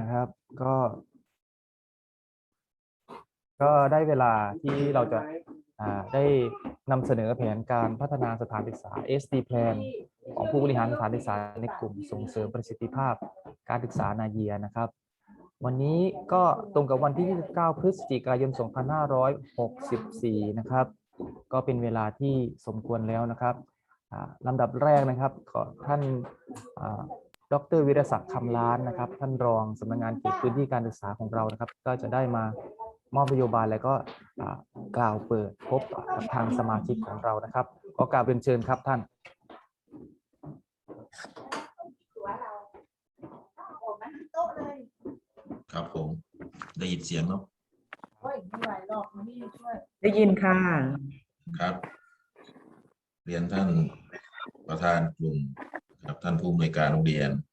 นะครับ ก็ ก็ได้เวลาที่เราจะอ่าได้นำเสนอแผนการพัฒนาสถานศึกษา SD Plan ของผู้บริหารสถานศึกษาในกลุ่มส่งเสริมประสิทธิภาพการศึกษานาเยียนะครับ วันนี้ก็ตรงกับวันที่ 29 พฤศจิกายน 2564 นะครับ ก็เป็นเวลาที่สมควรแล้วนะครับอ่าลำดับแรกนะครับขอท่านอ่า ดรวิรศักดิ์คำล้านนะครับ ท่านรองสำนักงานเขตพื้นที่การศึกษาของเรานะครับ ก็จะได้มามอบนโยบายแล้วก็อ่ากล่าวเปิดพบกับทางสมาชิกของเรานะครับขอกราบเรียนเชิญครับท่านครับผมได้ยินเสียงเนาะได้ยินค่ะครับ เรียนท่านประธานกลุ่มครับท่านผู้อำนวยการโรงเรียนอ่า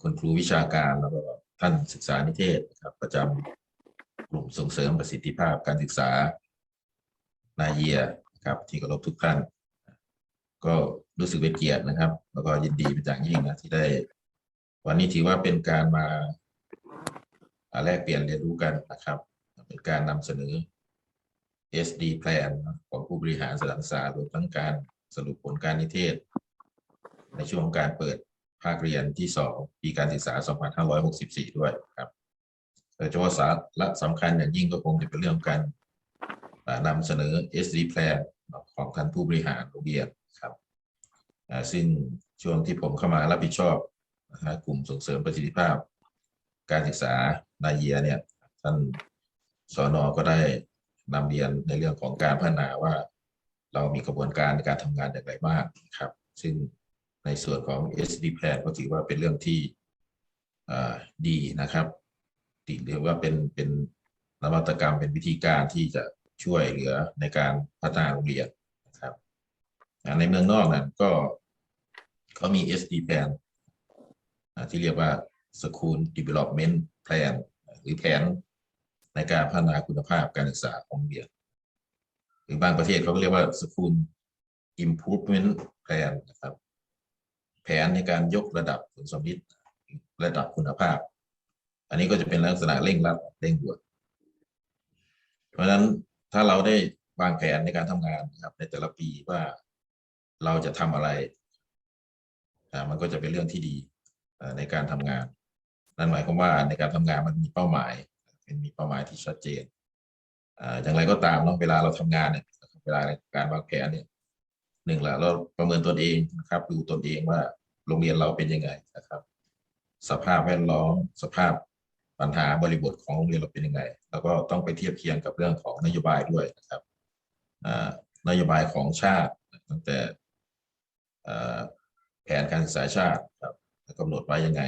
คุณครูวิชาการแล้วก็ท่านศึกษานิเทศครับ ประจำกลุ่มส่งเสริมประสิทธิภาพการศึกษานาเยียครับที่เคารพทุกท่าน ก็รู้สึกเป็นเกียรตินะครับ แล้วก็ยินดีเป็นอย่างยิ่งนะที่ได้ วันนี้ถือว่าเป็นการมาแลกเปลี่ยนเรียนรู้กันนะครับ เป็นการนำเสนอ SD Plan ของผู้บริหารสถานศึกษารวมทั้งการสรุปผลการนิเทศ ในช่วงการเปิด ภาคเรียนที่สองปีการศึกษา 2564 ด้วยครับโดยเฉพาะสาระสำคัญอย่างยิ่งก็คงจะเป็นเรื่องการนำเสนอ SD Plan ของท่านผู้บริหารโรงเรียนครับซึ่งช่วงที่ผมเข้ามารับผิดชอบกลุ่มส่งเสริมประสิทธิภาพ การศึกษานาเยียเนี่ยท่านสอนอก็ได้นำเรียนในเรื่องของการพัฒนาว่า เรามีกระบวนการในการทำงานอย่างไรบ้างครับ ซึ่ง ในส่วนของ SD Plan ก็ถือว่าเป็นเรื่องที่ดีนะครับติเรียกว่าเป็นเป็นนวัตกรรมเป็นวิธีการที่จะช่วยเหลือในการพัฒนาโรงเรียนนะครับในเมืองนอกนั้นก็เขามี SD Plan ที่เรียกว่า School Development Plan หรือแผนในการพัฒนาคุณภาพการศึกษาของโรงเรียน หรือบางประเทศเขาก็เรียกว่า School Improvement Plan นะครับ แผนในการยกระดับผลสมฤทธิ์ระดับคุณภาพ อันนี้ก็จะเป็นลักษณะเร่งรัดเร่งด่วนเพราะฉะนั้นถ้าเราได้วางแผนในการทำงานนะครับ ในแต่ละปีว่าเราจะทำอะไรอ่ามันก็จะเป็นเรื่องที่ดีในการทำงาน นั่นหมายความว่าในการทำงานมันมีเป้าหมายเป็นมีเป้าหมายที่ชัดเจนอ่าอย่างไรก็ตามเนาะเวลาเราทำงานเนี่ยเวลาในการวางแผนเนี่ยหนึ่งละเราประเมินตนเองนะครับ ดูตนเองว่า โรงเรียนเราเป็นยังไงนะครับ สภาพแวดล้อมสภาพปัญหาบริบทของโรงเรียนเราเป็นยังไง แล้วก็ต้องไปเทียบเคียงกับเรื่องของนโยบายด้วยนะครับนโยบายของชาติตั้งแต่แผนการศึกษาชาติครับกำหนดไว้ยังไง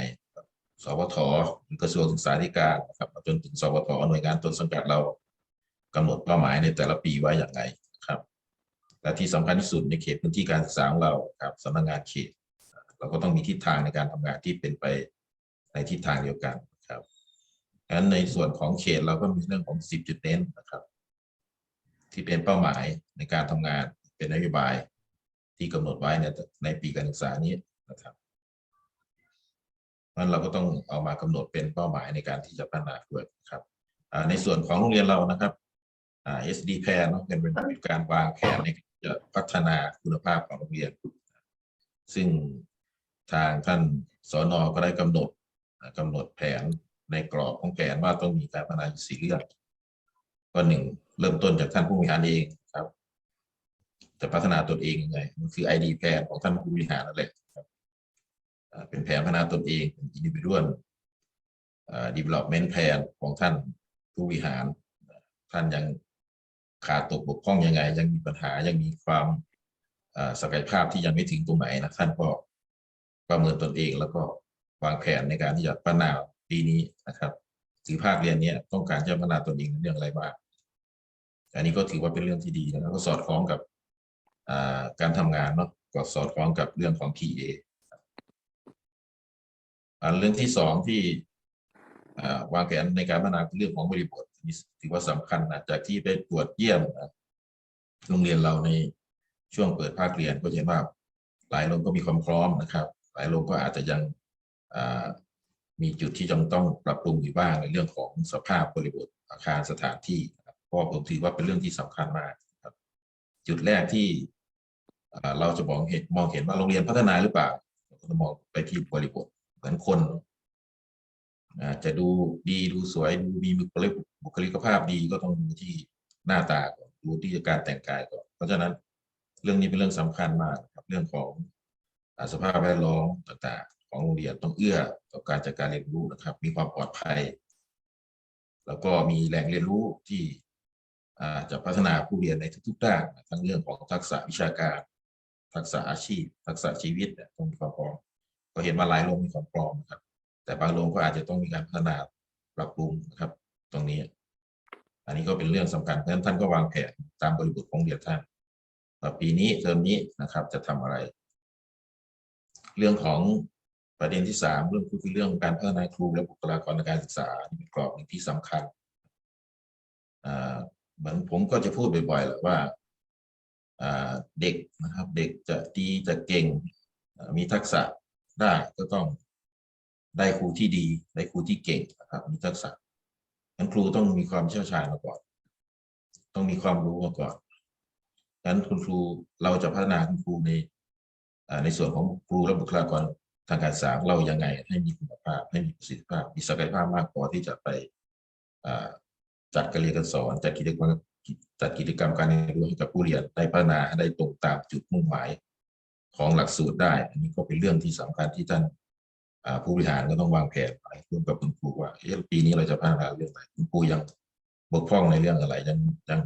สวทกระทรวงศึกษาธิการครับจนถึงสวทหน่วยงานต้นสังกัดเรากำหนดเป้าหมายในแต่ละปีไว้อย่างไรครับ และที่สำคัญที่สุดในเขตพื้นที่การศึกษาของเราครับสำนักงานเขต เราก็ต้องมีทิศทางในการทำงานที่เป็นไปในทิศทางเดียวกันครับงั้นในส่วนของเขตเราก็มีเรื่องของ 10 จุดเน้นนะครับ ที่เป็นเป้าหมายในการทำงานเป็นนโยบายที่กำหนดไว้ในในปีการศึกษานี้นะครับนั้นเราก็ต้องเอามากำหนดเป็นเป้าหมายในการที่จะพัฒนาด้วยครับในส่วนของโรงเรียนเรานะครับอ่า SD Plan เนาะเป็นเป็นการวางแผนในการจะพัฒนาคุณภาพของโรงเรียน ซึ่ง ทางท่านสอนอก็ได้กำหนดอ่ากำหนดแผนในกรอบของแผนว่าต้องมีการพัฒนาสีเรื่องก็หนึ่งเริ่มต้นจากท่านผู้บริหารเองครับ จะพัฒนาตนเองยังไงมันคือ ID แผนของท่านผู้บริหารนั่นแหละครับเป็นแผนพัฒนาตนเองเป็น individual อ่า development plan ของท่านผู้บริหาร ท่านยังขาดตกบกพร่องยังไง ยังมีปัญหายังมีความศักยภาพที่ยังไม่ถึงตรงไหนนะท่านก็ ประเมินตนเองแล้วก็วางแผนในการที่จะพัฒนาปีนี้นะครับถือภาคเรียนนี้ต้องการจะพัฒนาตนเองในเรื่องอะไรบ้างอันนี้ก็ถือว่าเป็นเรื่องที่ดีนะครับก็สอดคล้องกับการทำงานเนาะก็สอดคล้องกับเรื่องของ PA อันเรื่องที่สองที่วางแผนในการพัฒนาเรื่องของบริบทนี่ถือว่าสำคัญนะจากที่ไปตรวจเยี่ยมโรงเรียนเราในช่วงเปิดภาคเรียนก็เห็นว่าหลายโรงก็มีความพร้อมนะครับ หลายโรงก็อาจจะยังมีจุดที่จำต้องปรับปรุงอยู่บ้างในเรื่องของสภาพบริบทอาคารสถานที่เพราะว่าผมถือว่าเป็นเรื่องที่สำคัญมากครับ จุดแรกที่เราจะมองเห็นมองเห็นว่าโรงเรียนพัฒนาหรือเปล่าเราก็ต้องมองไปที่บริบทเหมือนคนจะดูดีดูสวยดูมีบุคลิกบุคลิกภาพดีก็ต้องดูที่หน้าตาก่อนดูที่การแต่งกายก่อนเพราะฉะนั้นเรื่องนี้เป็นเรื่องสำคัญมากครับเรื่องของ สภาพแวดล้อมต่างๆ ของโรงเรียนต้องเอื้อต่อการจัดการเรียนรู้นะครับ มีความปลอดภัย แล้วก็มีแหล่งเรียนรู้ที่จะพัฒนาผู้เรียนในทุกๆด้านทั้งเรื่องของทักษะวิชาการ ทักษะอาชีพ ทักษะชีวิตต้องมีความพร้อมก็เห็นว่าหลายโรงมีความพร้อมนะครับ แต่บางโรงก็อาจจะต้องมีการพัฒนาปรับปรุงนะครับ ตรงนี้ อันนี้ก็เป็นเรื่องสำคัญเพราะฉะนั้นท่านก็วางแผนตามบริบทของโรงเรียนท่านว่าปีนี้เทอมนี้นะครับ จะทำอะไร เรื่องของประเด็นที่สามเรื่องคือเรื่องการพัฒนาครูและบุคลากรในการศึกษานี่เป็นกรอบที่สำคัญเหมือนผมก็จะพูดบ่อยๆแหละว่าเด็กนะครับเด็กจะดีจะเก่งมีทักษะได้ก็ต้องได้ครูที่ดีได้ครูที่เก่งนะครับมีทักษะงั้นครูต้องมีความเชี่ยวชาญมาก่อนต้องมีความรู้มาก่อนงั้นคุณครูเราจะพัฒนาคุณครูใน ในส่วนของครูและบุคลากรทางการศึกษาเรายังไงให้มีคุณภาพให้มีประสิทธิภาพ มีศักยภาพมากพอที่จะไปจัดการเรียนการสอนจัดกิจกรรมจัดกิจกรรมการเรียนรู้ให้กับผู้เรียนได้พัฒนาได้ตรงตามจุดมุ่งหมายของหลักสูตรได้ อันนี้ก็เป็นเรื่องที่สำคัญที่ท่านผู้บริหารก็ต้องวางแผนไปร่วมกับคุณครูว่าเอ๊ะปีนี้เราจะพัฒนาเรื่องอะไรคุณครูยังบกพร่องในเรื่องอะไรยังยัง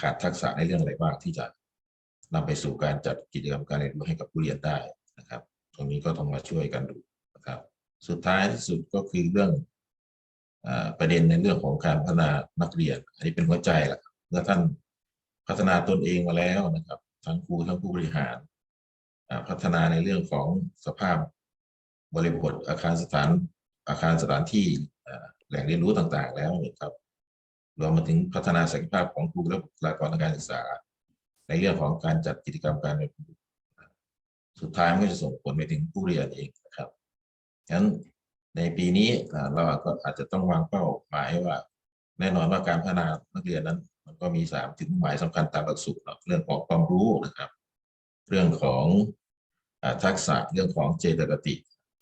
ขาดทักษะในเรื่องอะไรบ้างที่จะ นำไปสู่การจัดกิจกรรมการเรียนรู้ให้กับผู้เรียนได้นะครับ ตรงนี้ก็ต้องมาช่วยกันดูนะครับ สุดท้ายที่สุดก็คือเรื่องอประเด็นในเรื่องของการพัฒนานักเรียน อันนี้เป็นหัวใจแหละเมื่อท่านพัฒนาตนเองมาแล้วนะครับ ทั้งครูทั้งผู้บริหาร พัฒนาในเรื่องของสภาพบริบทอาคารสถานอาคารสถานที่แหล่งเรียนรู้ต่างๆ แล้วนี่ยครับรวมมาถึงพัฒนาศักยภาพของครูและบุคลากรทางการศึกษา ในเรื่องของการจัดกิจกรรมการเรียนรู้สุดท้ายมันก็จะส่งผลไปถึงผู้เรียนเองนะครับฉะนั้นในปีนี้เราก็อาจจะต้องวางเป้าหมายว่า แน่นอนว่าการพัฒนานักเรียนนั้น มันก็มีสามจุดมุ่งหมายสำคัญตามหลักสูตรเนาะเรื่องของความรู้นะครับ เรื่องของอทักษะเรื่องของเจตคติ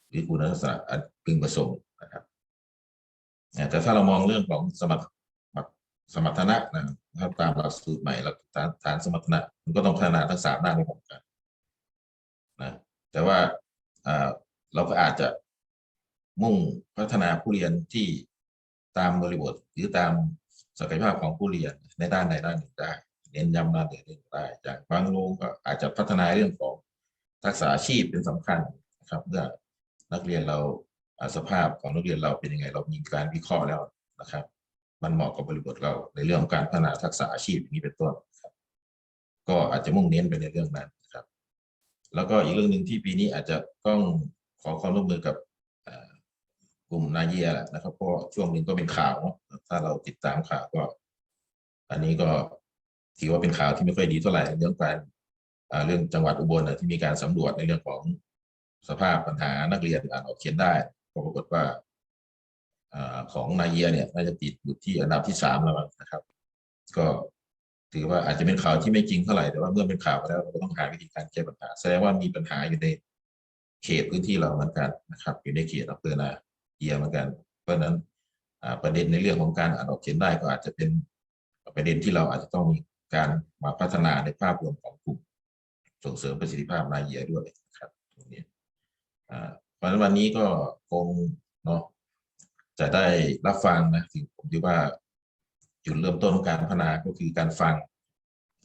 หรือคุณลักษณะอันพึงประสงค์นะครับแต่ถ้าเรามองเรื่องของสมรรถ สมรรถนะนะครับตามหลักสูตรใหม่หลักฐานฐานสมรรถนะมันก็ต้องพัฒนาทั้งสามด้านไปพร้อมกันนะแต่ว่าเราก็อาจจะมุ่งพัฒนาผู้เรียนที่ตามบริบทหรือตามศักยภาพของผู้เรียนในด้านใดด้านหนึ่งได้เน้นย้ำด้านใดด้านหนึ่งได้อย่างบางโรงก็อาจจะพัฒนาเรื่องของทักษะอาชีพเป็นสำคัญนะครับเมื่อนักเรียนเราสภาพของนักเรียนเราเป็นยังไง เรามีการวิเคราะห์แล้วนะครับ มันเหมาะกับบริบทเราในเรื่องของการพัฒนาทักษะอาชีพอย่างนี้เป็นต้นครับก็อาจจะมุ่งเน้นไปในเรื่องนั้นนะครับ แล้วก็อีกเรื่องหนึ่งที่ปีนี้อาจจะต้องขอความร่วมมือกับกลุ่มนาเยียแหละนะครับเพราะช่วงนึ่งก็เป็นข่าวถ้าเราติดตามข่าวก็ อันนี้ก็ถือว่าเป็นข่าวที่ไม่ค่อยดีเท่าไหร่เรื่องการเรื่องจังหวัดอุบลที่มีการสำรวจในเรื่องของสภาพปัญหานักเรียนอ่านออกเขียนได้ก็ปรากฏว่า ของนาเยียเนี่ยน่าจะติดอยู่ที่อันดับที่สามแล้วนะครับ ก็ถือว่าอาจจะเป็นข่าวที่ไม่จริงเท่าไหร่แต่ว่าเมื่อเป็นข่าวแล้วเราก็ต้องหาวิธีการแก้ปัญหาแสดงว่ามีปัญหาอยู่ในเขตพื้นที่เราเหมือนกันนะครับ อยู่ในเขตอำเภอนาเยียเหมือนกัน เพราะฉะนั้นประเด็นในเรื่องของการอ่านออกเขียนได้ก็อาจจะเป็นประเด็นที่เราอาจจะต้องมีการมาพัฒนาในภาพรวมของกลุ่มส่งเสริมประสิทธิภาพนาเยียด้วยครับตรงนี้เพราะฉะนั้นวันนี้ก็คงเนาะ จะได้รับฟังนะถึงผมคิดว่าจุดเริ่มต้นของการพัฒนาก็คือการฟัง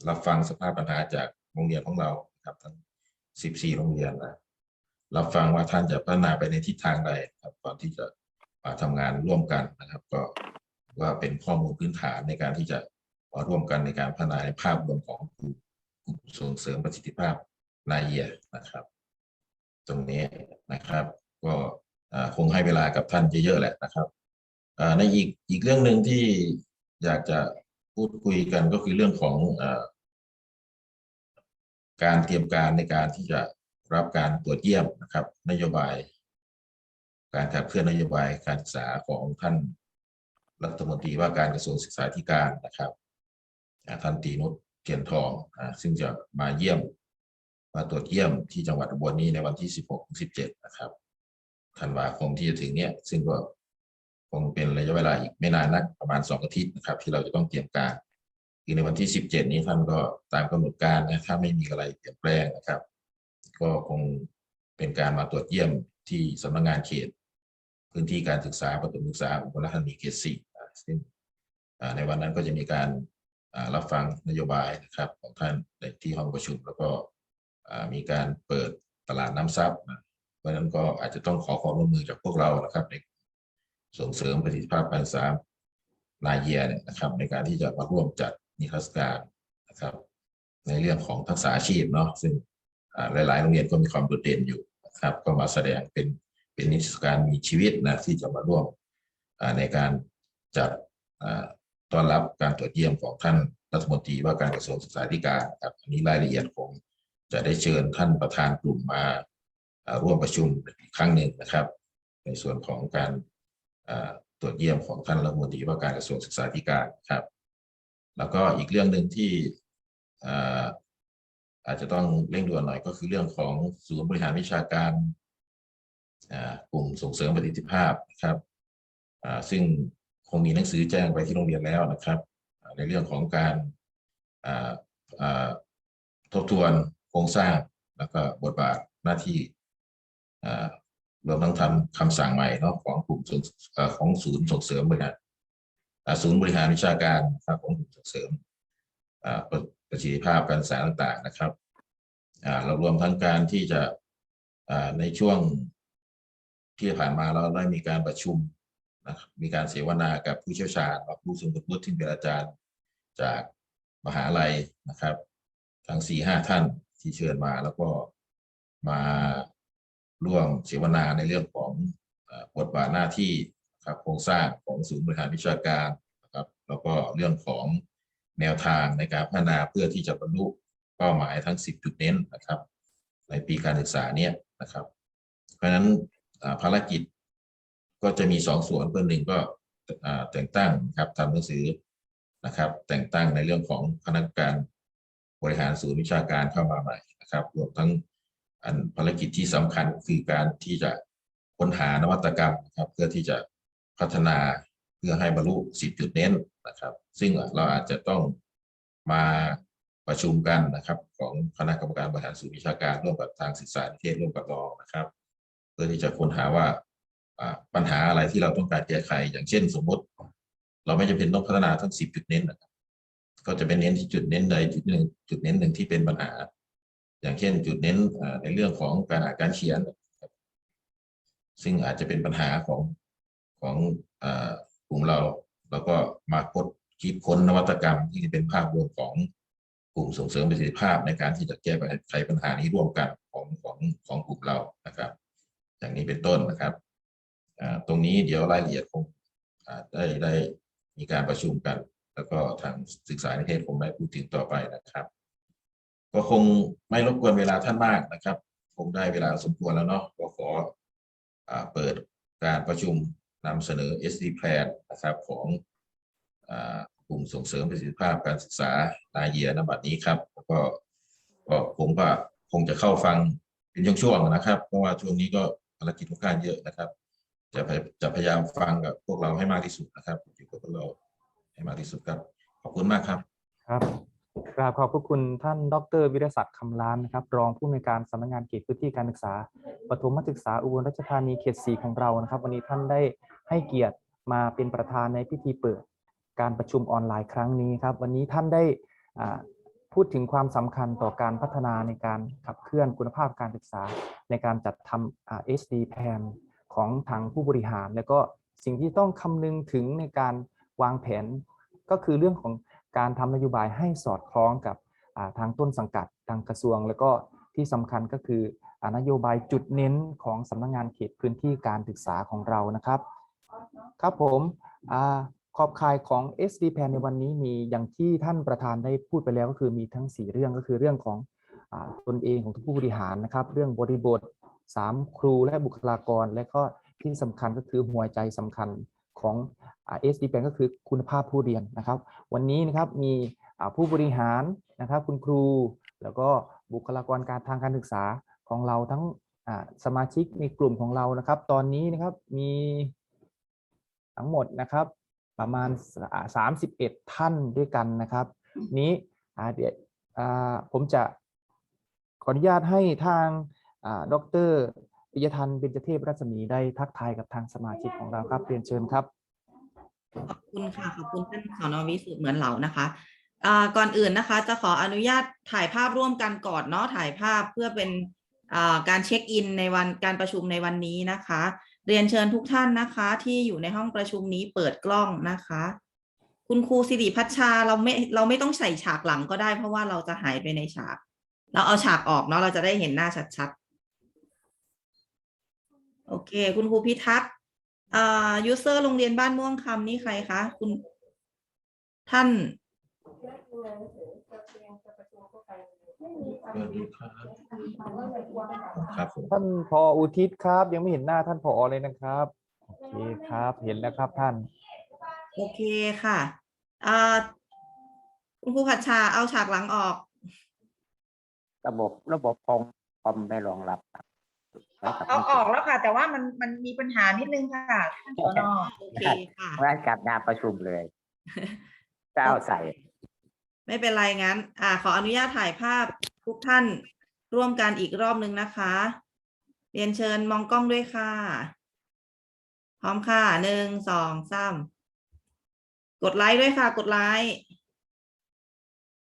รับฟังสภาพปัญหาจากโรงเรียนของเราครับทั้ง 14 โรงเรียนนะรับฟังว่าท่านจะพัฒนาไปในทิศทางใดครับก่อนที่จะมาทำงานร่วมกันนะครับ ก็ว่าเป็นข้อมูลพื้นฐานในการที่จะมาร่วมกันในการพัฒนาในภาพรวมของกลุ่มกลุ่มส่งเสริมประสิทธิภาพนายเยียนะครับ ตรงนี้นะครับ ก็ คงให้เวลากับท่านเยอะๆแหละนะครับในอีกอีกเรื่องหนึ่งที่อยากจะพูดคุยกันก็คือเรื่องของอการเตรียมการในการที่จะรับการตรวจเยี่ยมนะครับ นโยบาย การขับเคลื่อนนโยบายการศึกษาของท่านรัฐมนตรีว่าการกระทรวงศึกษาธิการนะครับท่านตีนุชเทียนทองอซึ่งจะมาเยี่ยมมาตรวจเยี่ยมที่จังหวัดอุบลนี้ในวันที่ 16-17 นะครับ ธันวาคมที่จะถึงเนี้ยซึ่งก็คงเป็นระยะเวลาอีกไม่นานนักประมาณสองอาทิตย์นะครับ ที่เราจะต้องเตรียมการคือในวันที่17นี้ท่านก็ตามกำหนดการนะถ้าไม่มีอะไรเปลี่ยนแปลงนะครับ ก็คงเป็นการมาตรวจเยี่ยมที่สำนักงานเขต พื้นที่การศึกษาประถมศึกษาอุบลราชธานีเขตสี่ซึ่งในวันนั้นก็จะมีการรับฟังนโยบายนะครับของท่านในที่ห้องประชุม แล้วก็มีการเปิดตลาดน้ำซับ ราะฉะนั้นก็อาจจะต้องขอความร่วมมือจากพวกเรานะครับในส่งเสริมประสิทธิภาพการศึกษานายเยียเนี่ยนะครับ ในการที่จะมาร่วมจัดนิทรรศการนะครับ ในเรื่องของทักษะอาชีพเนาะซึ่งหลายๆโรงเรียนก็มีความโดดเด่นอยู่นะครับ ก็มาแสดงเป็นเป็นนิทรรศการมีชีวิตนะที่จะมาร่วมในการจัดต้อนรับการตรวจเยี่ยมของท่านรัฐมนตรีว่าการกระทรวงศึกษาธิการครับอันนี้รายละเอียดคงจะได้เชิญท่านประธานกลุ่มมา ร่วมประชุมอีกครั้งหนึ่งนะครับ ในส่วนของการตรวจเยี่ยมของท่านรัฐมนตรีว่าการกระทรวงศึกษาธิการครับ แล้วก็อีกเรื่องหนึ่งที่อาอาจจะต้องเร่งด่วนหน่อยก็คือเรื่องของศูนย์บริหารวิชาการกลุ่มส่งเสริมประสิทธิภาพนะครับซึ่งคงมีหนังสือแจ้งไปที่โรงเรียนแล้วนะครับ ในเรื่องของการทบทวนโครงสร้างแล้วก็บทบาทหน้าที่ รวมทั้งทำคำสั่งใหม่เนาะของกลุ่มของศูนย์ส่งเสริมบริหารศูนย์บริหารวิชาการครับของกลุ่มส่งเสริมประสิทธิภาพการศึกษาต่างๆนะครับเรารวมทั้งการที่จะในช่วงที่ผ่านมาเราได้มีการประชุมนะครับมีการเสวนากับผู้เชี่ยวชาญผู้ทรงคุณวุฒิที่เป็นอาจารย์จากมหาลัยนะครับ ทั้งสี่ห้าท่านที่เชิญมาแล้วก็มา ร่วมเสวนาในเรื่องของอบทบาทหน้าที่ครับโครงสร้างของศูนย์บริหารวิชาการนะครับแล้วก็เรื่องของแนวทางในการพัฒนาเพื่อที่จะบรรลุเป้าหมายทั้ง 10 จุดเน้นนะครับ ในปีการศึกษาเนี่ยนะครับ เพราะฉะนั้นภารกิจก็จะมีสองส่วนเพื่อนหนึ่งก็แต่งตั้งครับทำหนังสือนะครับ แต่งตั้งในเรื่องของคณะกรรมการบริหารศูนย์วิชาการเข้ามาใหม่นะครับรวมทั้ง อันภารกิจที่สำคัญคือการที่จะค้นหานวัตกรรมนะครับเพื่อที่จะพัฒนาเพื่อให้บรรลุ10จุดเน้นนะครับ ซึ่งเราอาจจะต้องมาประชุมกันนะครับของคณะกรรมการบริหารศูนย์วิชาการร่วมกับทางศึกษาเทศร่วมกับรองนะครับ เพื่อที่จะค้นหาว่าปัญหาอะไรที่เราต้องการแก้ไข อย่างเช่นสมมติ เราไม่จำเป็นต้องพัฒนาทั้ง10จุดเน้นนะครับก็จะเป็นเน้นที่จุดเน้นใดจุดหนึ่งจุดเน้นหนึ่งที่เป็นปัญหา อย่างเช่นจุดเน้นในเรื่องของการอ่านการเขียน ซึ่งอาจจะเป็นปัญหาของของกลุ่มเรา แล้วก็มาค้นคิดค้นนวัตกรรมที่เป็นภาพรวมของกลุ่มส่งเสริมประสิทธิภาพในการที่จะแก้ไขปัญหานี้ร่วมกันของของของกลุ่มเรานะครับ อย่างนี้เป็นต้นนะครับตรงนี้เดี๋ยวรายละเอียดคงได้ได้มีการประชุมกัน แล้วก็ทางศึกษาในเทศคงได้พูดถึงต่อไปนะครับ ก็คงไม่รบกวนเวลาท่านมากนะครับ คงได้เวลาสมควรแล้วเนาะก็ขออเปิดการประชุมนำเสนอ SD Plan นะครับของกลุ่มส่งเสริมประสิทธิภาพการศึกษานายเยียนบัดนี้ครับแล้วก็ก็ผมก็คงจะเข้าฟังเป็นช่วงๆนะครับ เพราะว่าช่วงนี้ก็ภารกิจค่อนข้างเยอะนะครับ จะพยจะพยายามฟังกับพวกเราให้มากที่สุดนะครับอยู่กับพวกเราให้มากที่สุดครับ ขอบคุณมากครับครับ กราบขอบพระคุณท่านดร วิรศักดิ์คำล้านนะครับ รองผู้อำนวยการสำนักงานเขตพื้นที่การศึกษาปฐมศึกษาอุบลราชธานีเขตสีของเรานะครับ วันนี้ท่านได้ให้เกียรติมาเป็นประธานในพิธีเปิดการประชุมออนไลน์ครั้งนี้ครับ วันนี้ท่านได้พูดถึงความสำคัญต่อการพัฒนาในการขับเคลื่อนคุณภาพการศึกษา ในการจัดทำ SD plan ของทางผู้บริหาร แล้วก็สิ่งที่ต้องคำนึงถึงในการวางแผนก็คือเรื่องของ การทำนโยบายให้สอดคล้องกับทางต้นสังกัดทางกระทรวง แล้วก็ที่สำคัญก็คือนโยบายจุดเน้นของสำนักงานเขตพื้นที่การศึกษาของเรานะครับ ครับผมอขอบข่ายของ SD p a n ในวันนี้มีอย่างที่ท่านประธานได้พูดไปแล้วก็คือมีทั้ง 4 เรื่องก็คือเรื่องของอตนเองของทุกผู้บริหารนะครับ เรื่องบริบท 3 ครูและบุคลากร และก็ที่สำคัญก็คือหัวใจสำคัญ ของเอสดีแปก็คือคุณภาพผู้เรียนนะครับ วันนี้นะครับมีผู้บริหารนะครับ คุณครู แล้วก็บุคลากรการทางการศึกษาของเราทั้งสมาชิกในกลุ่มของเรานะครับ ตอนนี้นะครับมีทั้งหมดนะครับประมาณสามสิบเอ็ดท่านด้วยกันนะครับ นี้เดี๋ยวผมจะขออนุญาตให้ทางอ่าดร ปิยทันเบญจเทพรัศมีได้ทักทายกับทางสมาชิกของเราครับเรียนเชิญครับ ขอบคุณค่ะ ขอบคุณท่านสอนอวิสุทธิ์เหมือนเหล่านะคะอ่าก่อนอื่นนะคะ จะขออนุญาตถ่ายภาพร่วมกันก่อนเนาะถ่ายภาพเพื่อเป็นอ่าการเช็คอินในวันการประชุมในวันนี้นะคะ เรียนเชิญทุกท่านนะคะ ที่อยู่ในห้องประชุมนี้เปิดกล้องนะคะ คุณครูสิริพัชชาเราไม่เราไม่ต้องใส่ฉากหลังก็ได้ เพราะว่าเราจะหายไปในฉาก เราเอาฉากออกเนาะเราจะได้เห็นหน้าชัดๆ โอเค คุณครูพิทักษ์อ่ายูเซอร์โรงเรียนบ้านม่วงคำนี่ใครคะ คุณ ท่านสวัสดีครับครับผมท่านพออุทิศครับ ยังไม่เห็นหน้าท่านพอเลยนะครับโอเคครับ เห็นแล้วครับท่าน โอเคค่ะอ่าคุณครูผัดชาเอาฉากหลังออก ระบบระบบคอมคอมไม่รองรับครับแล้วกับ เอาออกแล้วค่ะ แต่ว่ามันมันมีปัญหานิดนึงค่ะท่านสนโอเคค่ะว่าจัดงานประชุมเลยเจ้าใส่ ไม่เป็นไรงั้น อ่า ขออนุญาตถ่ายภาพทุกท่านร่วมกันอีกรอบนึงนะคะ เรียนเชิญมองกล้องด้วยค่ะ พร้อมค่ะหนึ่งสองสามกดไลค์ด้วยค่ะ กดไลค์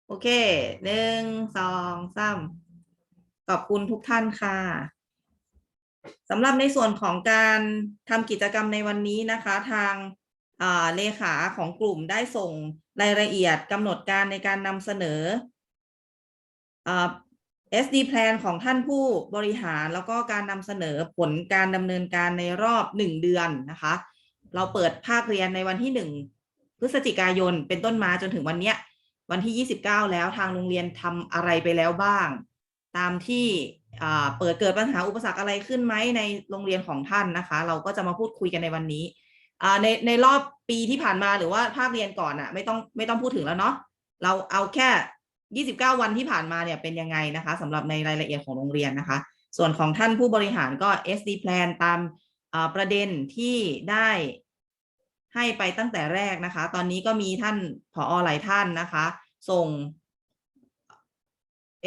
โอเคหนึ่งสองสามขอบคุณทุกท่านค่ะ สำหรับในส่วนของการทำกิจกรรมในวันนี้นะคะ ทางเลขาของกลุ่มได้ส่งรายละเอียดกำหนดการในการนำเสนออ่า SD plan ของท่านผู้บริหาร แล้วก็การนำเสนอผลการดำเนินการในรอบหนึ่งเดือนนะคะ เราเปิดภาคเรียนในวันที่หนึ่งพฤศจิกายนเป็นต้นมาจนถึงวันนี้วันที่ 29 แล้วทางโรงเรียนทำอะไรไปแล้วบ้าง ตามที่ เปิดเกิดปัญหาอุปสรรคอะไรขึ้นไหมในโรงเรียนของท่านนะคะ เราก็จะมาพูดคุยกันในวันนี้ในในรอบปีที่ผ่านมาหรือว่าภาคเรียนก่อนอะไม่ต้องไม่ต้องพูดถึงแล้วเนาะเราเอาแค่ 29 วันที่ผ่านมาเนี่ยเป็นยังไงนะคะสำหรับในรายละเอียดของโรงเรียนนะคะ ส่วนของท่านผู้บริหารก็ SD plan ตามประเด็นที่ได้ให้ไปตั้งแต่แรกนะคะ ตอนนี้ก็มีท่านผอหลายท่านนะคะ ส่ง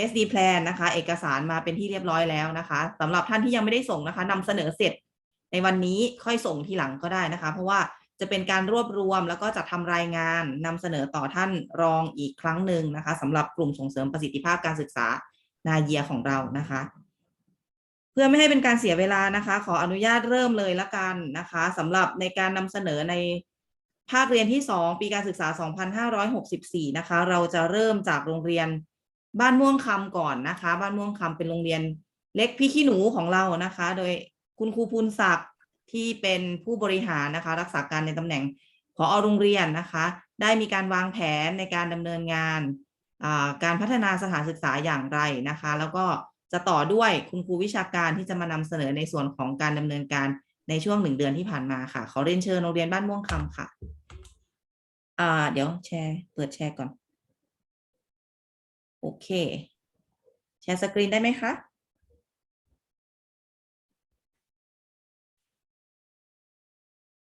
SD plan นะคะ เอกสารมาเป็นที่เรียบร้อยแล้วนะคะสำหรับท่านที่ยังไม่ได้ส่งนะคะนำเสนอเสร็จ ในวันนี้ค่อยส่งทีหลังก็ได้นะคะ เพราะว่าจะเป็นการรวบรวมแล้วก็จะทำรายงานนำเสนอต่อท่านรองอีกครั้งหนึ่งนะคะสำหรับกลุ่มส่งเสริมประสิทธิภาพการศึกษานาเยียของเรานะคะ เพื่อไม่ให้เป็นการเสียเวลานะคะ ขออนุญาตเริ่มเลยละกันนะคะสำหรับในการนำเสนอในภาคเรียนที่ 2 ปีการศึกษา 2564 นะคะ เราจะเริ่มจากโรงเรียน บ้านม่วงคำก่อนนะคะ บ้านม่วงคำเป็นโรงเรียนเล็กพี่ขี้หนูของเรานะคะ โดยคุณครูภูลศักดิ์ที่เป็นผู้บริหารนะคะ รักษาการในตำแหน่งผอโรงเรียนนะคะ ได้มีการวางแผนในการดำเนินงานการพัฒนาสถานศึกษาอย่างไรนะคะ แล้วก็จะต่อด้วยคุณครูวิชาการที่จะมานำเสนอในส่วนของการดำเนินการในช่วงหนึ่งเดือนที่ผ่านมาค่ะ ขอเรียนเชิญโรงเรียนบ้านม่วงคำค่ะเดี๋ยวแชร์ เปิดแชร์ก่อน โอเค แชร์สกรีนได้ไหมคะ